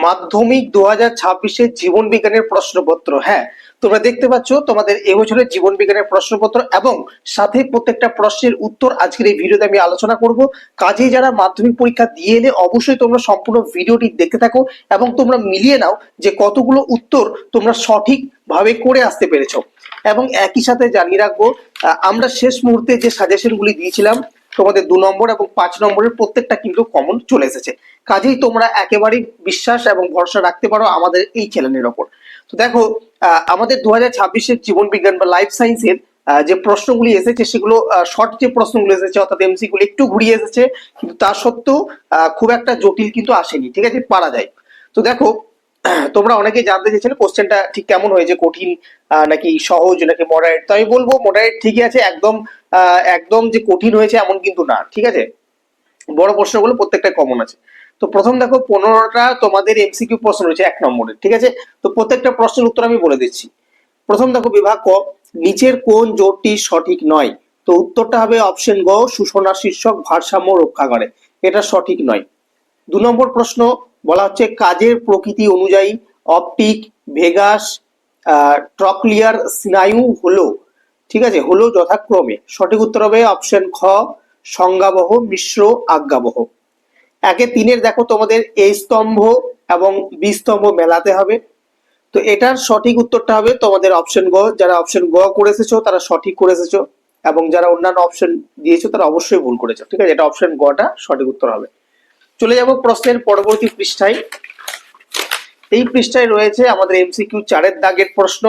মাধ্যমিক দু হাজার ছাব্বিশের জীবন বিজ্ঞানের প্রশ্নপত্র হ্যাঁ। তোমরা দেখতে পাচ্ছ তোমাদের এবছরের জীবন বিজ্ঞানের প্রশ্নপত্র এবং সাথে প্রত্যেকটা প্রশ্নের উত্তর আজকের এই ভিডিওতে আমি আলোচনা করব। কাজেই যারা মাধ্যমিক পরীক্ষা দিয়ে এলে অবশ্যই তোমরা সম্পূর্ণ ভিডিওটি দেখতে থাকো এবং তোমরা মিলিয়ে নাও যে কতগুলো উত্তর তোমরা সঠিকভাবে করে আসতে পেরেছ। এবং একই সাথে জানিয়ে রাখব আমরা শেষ মুহূর্তে যে সাজেশনগুলি দিয়েছিলাম তোমাদের দু নম্বর এবং পাঁচ নম্বরের প্রত্যেকটা কিন্তু কমন চলে এসেছে। কাজেই তোমরা একেবারেই বিশ্বাস এবং ভরসা রাখতে পারো আমাদের এই চ্যানেলের ওপর। তো দেখো আমাদের দু হাজার ছাব্বিশের জীবন বিজ্ঞান বা লাইফ সায়েন্সের যে প্রশ্নগুলি এসেছে, সেগুলো শর্ট যে প্রশ্নগুলো এসেছে, অর্থাৎ এমসি গুলো একটু ঘুরিয়ে এসেছে, কিন্তু তা সত্ত্বেও খুব একটা জটিল কিন্তু আসেনি, ঠিক আছে? পারা যায়। তো দেখো তোমরা অনেকে জানতে চেয়েছিলে কোশ্চেনটা ঠিক কেমন হয়েছে, কঠিন নাকি সহজ, নাকি মডারেট তো আমি বলব মডারেট ঠিকই আছে, একদম একদম যে কঠিন হয়েছে এমন কিন্তু না, ঠিক আছে? বড় প্রশ্নগুলো প্রত্যেকটা কমন আছে। তো প্রথম দেখো, পনেরোটা তোমাদের এমসিকিউ প্রশ্ন রয়েছে এক নম্বরের ঠিক আছে? তো প্রত্যেকটা প্রশ্নের উত্তর আমি বলে দিচ্ছি। প্রথম দেখো, বিভাগ ক, নিচের কোন জোটটি সঠিক নয়? তো উত্তরটা হবে অপশন গ সূচনা শীর্ষক ভারসাম্য রক্ষা করে। এটা সঠিক নয়। দু নম্বর প্রশ্ন বলা হচ্ছে কাজের প্রকৃতি অনুযায়ী অপটিক, ভেগাস ট্রকলিয়ার, স্নায়ু হলো। ঠিক আছে? হলো যথাক্রমে। সঠিক উত্তর হবে অপশন খ, সংজ্ঞাবহ, মিশ্র, আজ্ঞাবহ। একে তিনের, দেখো, তোমাদের এ স্তম্ভ এবং বিস্তম্ভ মেলাতে হবে। তো এটার সঠিক উত্তরটা হবে তোমাদের অপশন গ। যারা অপশন গ করে এসেছ, তারা সঠিক করে এসেছ। এবং যারা অন্যান্য অপশন দিয়েছ, তারা অবশ্যই ভুল করেছ। ঠিক আছে? এটা অপশন গটা সঠিক উত্তর হবে। চলে যাব প্রশ্নের পরবর্তী পৃষ্ঠায়। এই পৃষ্ঠায় রয়েছে আমাদের এমসিকিউ চারের দাগের প্রশ্ন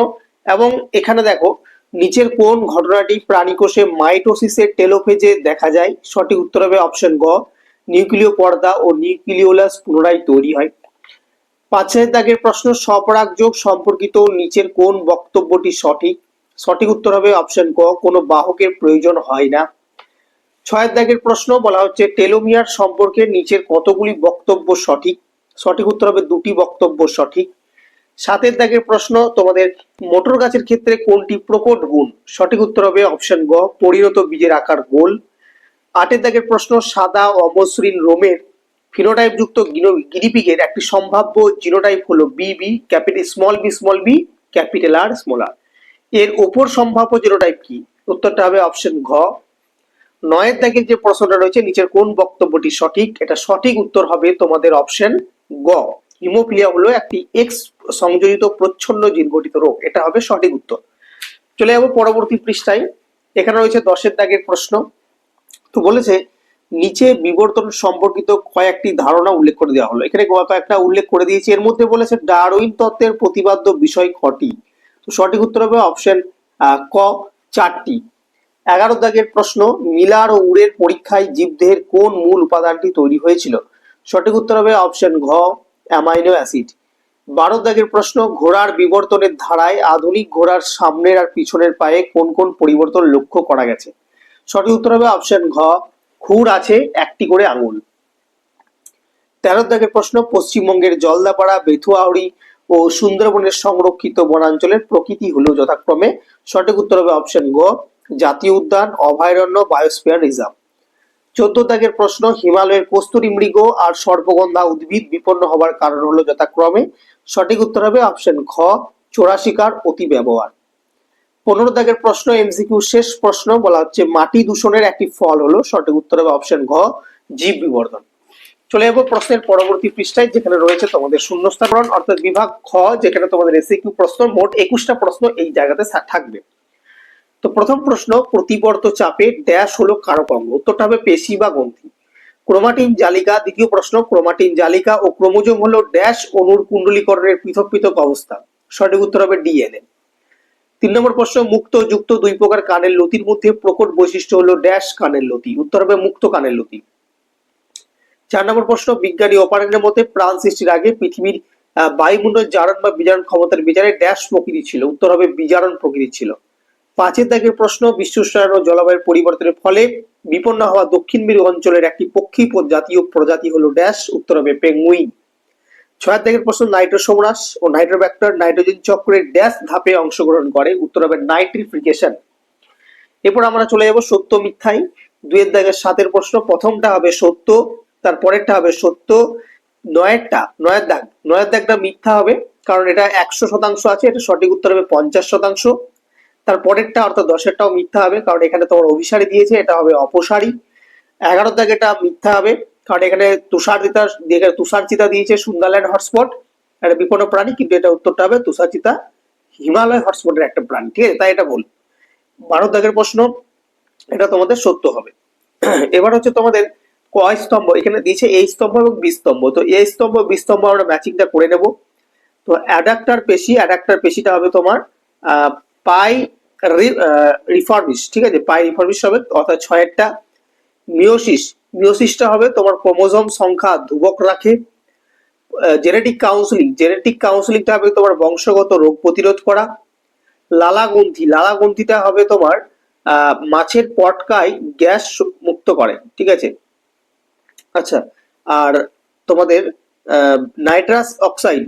এবং এখানে দেখো, নিচের কোন ঘটনাটি প্রাণীকোষে মাইটোসিসের টেলোফেজে দেখা যায়? সঠিক উত্তর হবে অপশন গ, নিউক্লিয় পর্দা ও নিউক্লিওলাস পুনরায় তৈরি হয়। পাঁচের দাগের প্রশ্ন স্বপরাগ যোগ সম্পর্কিত নিচের কোন বক্তব্যটি সঠিক? সঠিক উত্তর হবে অপশন ক, কোনো বাহকের প্রয়োজন হয় না। ছয়ের দাগের প্রশ্ন বলা হচ্ছে, টেলোমিয়ার সম্পর্কে নিচের কতগুলি বক্তব্য সঠিক? সঠিক উত্তর হবে দুটি বক্তব্য সঠিক। সাতের দাগের প্রশ্ন, তোমাদের মোটর গাছের ক্ষেত্রে কোনটি প্রকট গুণ? সঠিক উত্তর হবে অপশন গ, পরিণত বীজের আকার গোল। আটের দাগের প্রশ্ন, সাদা অমসৃণ রোমের ফিনোটাইপ যুক্ত গিরিপিগের একটি সম্ভাব্য জিনোটাইপ হলো B B capital small B small B capital R small R এর ওপর সম্ভাব্য জিনোটাইপ কি? উত্তরটা হবে অপশন ঘ নয়ের দাগের যে প্রশ্নটা রয়েছে, নিচের কোন বক্তব্যটি সঠিক, এটা সঠিক উত্তর হবে তোমাদের অপশন গ। হিমোফিলিয়া হলো একটি এক্স সংযোজিত প্রচ্ছন্ন জিন গঠিত রোগ, এটা হবে সঠিক উত্তর। চলে যাব পরবর্তী পৃষ্ঠায়। এখানে রয়েছে দশের দাগের প্রশ্ন। তো বলেছে, নিচে বিবর্তন সম্পর্কিত কয়েকটি ধারণা উল্লেখ করে দেওয়া হলো। এখানে কয়েকটা উল্লেখ করে দিয়েছি। এর মধ্যে বলেছে, ডারউইন তত্ত্বের প্রতিবাদ্য বিষয় কটি? তো সঠিক উত্তর হবে অপশন ক, চারটি। এগারো দাগের প্রশ্ন, মিলার ও উড়ের পরীক্ষায় জীবদেহের কোন মূল উপাদানটি তৈরি হয়েছিল? সঠিক উত্তর হবে অপশন ঘ, অ্যামাইনো অ্যাসিড। বারো দাগের প্রশ্ন, ঘোড়ার বিবর্তনের ধারায় আধুনিক ঘোড়ার সামনের আর পিছনের পায়ে কোন কোন পরিবর্তন লক্ষ্য করা গেছে? সঠিক উত্তর হবে অপশন ঘ, খুর আছে একটি করে আঙুল। তেরো দাগের প্রশ্ন, পশ্চিমবঙ্গের জলদাপাড়া, বেথুয়াউড়ি ও সুন্দরবনের সংরক্ষিত বনাঞ্চলের প্রকৃতি হলো যথাক্রমে। সঠিক উত্তর হবে অপশন গ জাতীয় উদ্যান, অভয়ারণ্য বায়োস্ফিয়ার রিজার্ভ চোদ্দ দাগের প্রশ্ন, হিমালয়ের কস্তুরী মৃগ আর সর্পগন্ধা উদ্ভিদ বিপন্ন হবার কারণ হলো যথাক্রমে। সঠিক উত্তর হবে অপশন খ, চোরা শিকার, অতি ব্যবহার। পনেরো দাগের প্রশ্ন, এমসিকিউ শেষ প্রশ্ন, বলা হচ্ছে মাটি দূষণের একটি ফল হলো। সঠিক উত্তর হবে অপশন ঘ, জীব বিবর্ধন। চলে যাব প্রশ্নের পরবর্তী পৃষ্ঠায়, যেখানে রয়েছে তোমাদের শূন্যস্থাকরণ অর্থাৎ বিভাগ খ, যেখানে তোমাদের এসিকিউ প্রশ্ন, মোট একুশটা প্রশ্ন এই জায়গাতে থাকবে। তো প্রথম প্রশ্ন, প্রতিবর্ত চাপে ড্যাশ হলো কারক অঙ্গ উত্তরটা হবে পেশি বা গ্রন্থি। ক্রোমাটিন জালিকা, দ্বিতীয় প্রশ্ন, ক্রোমাটিন জালিকা ও ক্রোমোজোম হলো ড্যাশ অনুর কুণ্ডলীকরণের পৃথক পৃথক অবস্থা। সঠিক উত্তর হবে ডিএনএ তিন নম্বর প্রশ্ন, মুক্ত, যুক্ত, দুই প্রকার কানের লতির মধ্যে প্রকট বৈশিষ্ট্য হলো ড্যাশ কানের লতি। উত্তর হবে মুক্ত কানের লতি। চার নম্বর প্রশ্ন, বিজ্ঞানী অপারেন্টের মধ্যে প্রাণ সৃষ্টির আগে পৃথিবীর বায়ুমণ্ডল জারণ বা বিজারণ ক্ষমতার বিচারে ড্যাশ প্রকৃতি ছিল। উত্তর হবে বিজারণ প্রকৃতি ছিল। পাঁচের দাগের প্রশ্ন, বিশ্ব উষ্ণায়ন ও জলবায়ুর পরিবর্তনের ফলে বিপন্ন হওয়া দক্ষিণ মেরু অঞ্চলের একটি পক্ষী জাতীয় প্রজাতি হলো ড্যাশ, উত্তর হবে পেঙ্গুইন। ছয়ের দাগের প্রশ্ন, নাইট্রোসোমরাস ও নাইট্রোব্যাক্টর নাইট্রোজেন চক্রের ড্যাশ ধাপে অংশগ্রহণ করে, উত্তর হবে নাইট্রিফিকেশন এরপর আমরা চলে যাব সত্য মিথ্যাই দুয়ের দাগের সাতের প্রশ্ন, প্রথমটা হবে সত্য তার পরেরটা হবে সত্য, নয়েরটা, নয়ের দাগ। নয়ের দাগটা মিথ্যা হবে, কারণ এটা একশো শতাংশ আছে এটা সঠিক উত্তর হবে পঞ্চাশ শতাংশ। তার পরেরটা অর্থাৎ দশেরটাও মিথ্যা হবে, কারণ এখানে তোমার অভিসারী দিয়েছে, এটা হবে অপসারী। এগারো দাগ এটা মিথ্যা হবে, কারণ এখানে তুষার চিতা এখানে তুষার চিতা দিয়েছে সুন্দরল্যান্ড হটস্পট একটা বিপন্ন প্রাণী, কিন্তু এটা উত্তরটা হবে তুষার চিতা হিমালয় হটস্পটের একটা প্রাণী, ঠিক আছে? তাই এটা বল বারো দাগের প্রশ্ন, এটা তোমাদের সত্য হবে। এবার হচ্ছে তোমাদের কয় স্তম্ভ, এখানে দিয়েছে এই স্তম্ভ এবং বি স্তম্ভ। তো এই স্তম্ভ, বি স্তম্ভ আমরা ম্যাচিংটা করে নেব। তো অ্যাডাক্টার পেশি অ্যাডাক্টার পেশিটা হবে তোমার পাই রিফর্মিস ঠিক আছে? পাই রিফর্মিস হবে, অর্থাৎ ছয়েরটা মিওসিস মিওসিসটা হবে তোমার ক্রোমোজোম সংখ্যা ধ্রুবক রাখে। জেনেটিক কাউন্সিলিং জেনেটিক কাউন্সিলিংটা হবে তোমার বংশগত রোগ প্রতিরোধ করা। লালাগ্রন্থি লালাগ্রন্থিটা হবে তোমার মাছের পটকায় গ্যাস মুক্ত করে, ঠিক আছে? আচ্ছা আর তোমাদের নাইট্রাস অক্সাইড,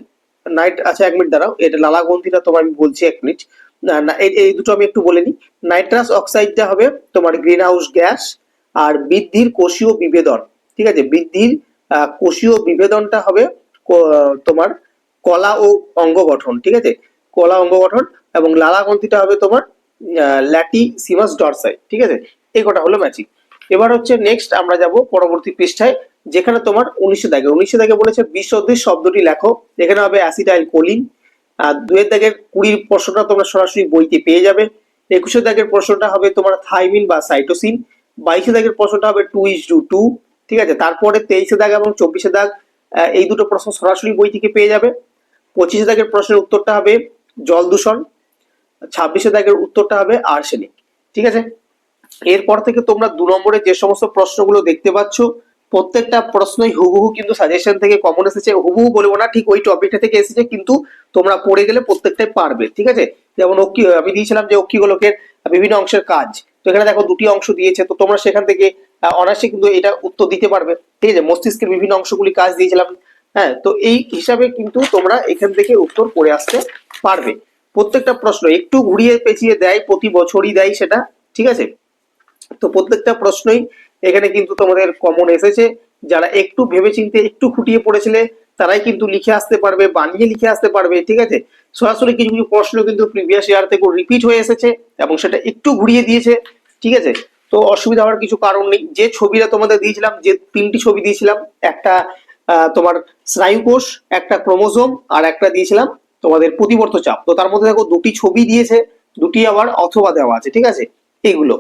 নাইট আচ্ছা এক মিনিট দাঁড়াও, এটা লালাগ্রন্থিটা তোমার আমি বলছি এক মিনিট। না, এই দুটো আমি একটু বলে নিই। নাইট্রাস অক্সাইডটা হবে তোমার গ্রিন হাউস গ্যাস আর বৃদ্ধির কোষীয় বিভেদন। ঠিক আছে বৃদ্ধির কোষীয় বিভেদনটা হবে তোমার কলা ও অঙ্গ গঠন ঠিক আছে? কলা অঙ্গ গঠন এবং লালাগ্রন্থিটা হবে তোমার ল্যাটি সিমাস ডরসাই ঠিক আছে? এই কটা হলো ম্যাচিং। এবার হচ্ছে নেক্সট আমরা যাব পরবর্তী পৃষ্ঠায় যেখানে তোমার উনিশশো দাগে। উনিশশো দাগে বলেছে বিশোদ্দিশ শব্দটি লেখো। এখানে হবে অ্যাসিটাইল কোলিন দুয়ের দাগের কুড়ির প্রশ্নটা তোমরা সরাসরি বইতে পেয়ে যাবে। একুশে দাগের প্রশ্নটা হবে তোমার থাইমিন বা সাইটোসিন। বাইশে দাগের প্রশ্নটা হবে টু ইস টু টু, ঠিক আছে? তারপরে তেইশে দাগ এবং চব্বিশে দাগ এই দুটো প্রশ্ন সরাসরি বই থেকে পেয়ে যাবে। পঁচিশে দাগের প্রশ্নের উত্তরটা হবে জল দূষণ ছাব্বিশে দাগের উত্তরটা হবে আর্সেনিক, ঠিক আছে? এরপর থেকে তোমরা দু নম্বরে যে সমস্ত প্রশ্নগুলো দেখতে পাচ্ছ প্রত্যেকটা প্রশ্নই হুবহু কিন্তু সাজেশন থেকে কমন এসেছে। হুবহু বলব না ঠিক ওই টপিকটা থেকে এসেছে কিন্তু তোমরা পড়ে গেলে প্রত্যেকটাই পারবে ঠিক আছে? যেমন অক্ষি আমি দিয়েছিলাম যে অক্ষি গোলকের বিভিন্ন অংশের কাজ। তো এখানে দেখো দুটি অংশ দিয়েছে তো তোমরা সেখান থেকে আহ, অনায়াসে কিন্তু এটা উত্তর দিতে পারবে ঠিক আছে? মস্তিষ্কের বিভিন্ন অংশগুলি কাজ দিয়েছিলাম হ্যাঁ? তো এই হিসাবে কিন্তু তোমরা এখান থেকে উত্তর করে আসতে পারবে। প্রত্যেকটা প্রশ্ন একটু ঘুরিয়ে পেঁচিয়ে দেয় প্রতি বছরই দেয় সেটা ঠিক আছে? তো প্রত্যেকটা প্রশ্নই এখানে কিন্তু তোমাদের কমন এসেছে। যারা একটু ভেবেচিন্তে একটু খুঁটিয়ে পড়েছিলে, তারাই কিন্তু লিখে আসতে পারবে, বানিয়ে লিখে আসতে পারবে, ঠিক আছে? সরাসরি কিছু কিছু প্রশ্ন কিন্তু প্রিভিয়াস ইয়ার থেকে রিপিট হয়ে এসেছে এবং সেটা একটু ঘুরিয়ে দিয়েছে, ঠিক আছে? তো অসুবিধা হওয়ার কিছু কারণ নেই। যে ছবিটা তোমাদের দিয়েছিলাম, যে তিনটি ছবি দিয়েছিলাম, একটা তোমার স্নায়ুকোষ একটা ক্রোমোজোম, আর একটা দিয়েছিলাম তোমাদের প্রতিবর্ত চাপ তো তার মধ্যে দেখো দুটি ছবি দিয়েছে, দুটি আবার অথবা দেওয়া আছে, ঠিক আছে? এইগুলো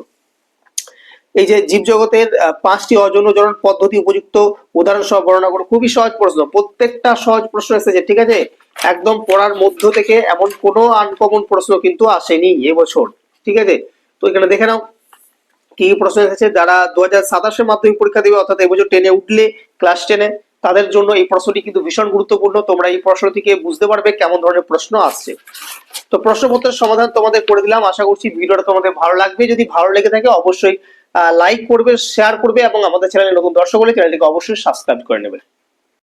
এই যে জীবজগতের পাঁচটি অজন্যজনন পদ্ধতি উপযুক্ত উদাহরণ সহ বর্ণনা করো খুবই সহজ প্রশ্ন। প্রত্যেকটা সহজ প্রশ্ন এসেছে, ঠিক আছে? একদম পড়ার মধ্য থেকে এমন কোনো আনকমন প্রশ্ন কিন্তু আসেনি এবছর, ঠিক আছে? তো এখানে দেখে নাও কি প্রশ্ন এসেছে। যারা দু হাজার সাতাশে মাধ্যমিক পরীক্ষা দেবে, অর্থাৎ এবছর টেনে উঠলে ক্লাস টেনে তাদের জন্য এই প্রশ্নটি কিন্তু ভীষণ গুরুত্বপূর্ণ। তোমরা এই প্রশ্ন থেকে বুঝতে পারবে কেমন ধরনের প্রশ্ন আসছে। তো প্রশ্নপত্রের সমাধান তোমাদের করে দিলাম। আশা করছি ভিডিওটা তোমাদের ভালো লাগবে। যদি ভালো লেগে থাকে, অবশ্যই লাইক করবে শেয়ার করবে এবং আমাদের চ্যানেলে নতুন দর্শক হলে চ্যানেলটিকে অবশ্যই সাবস্ক্রাইব করে নেবে।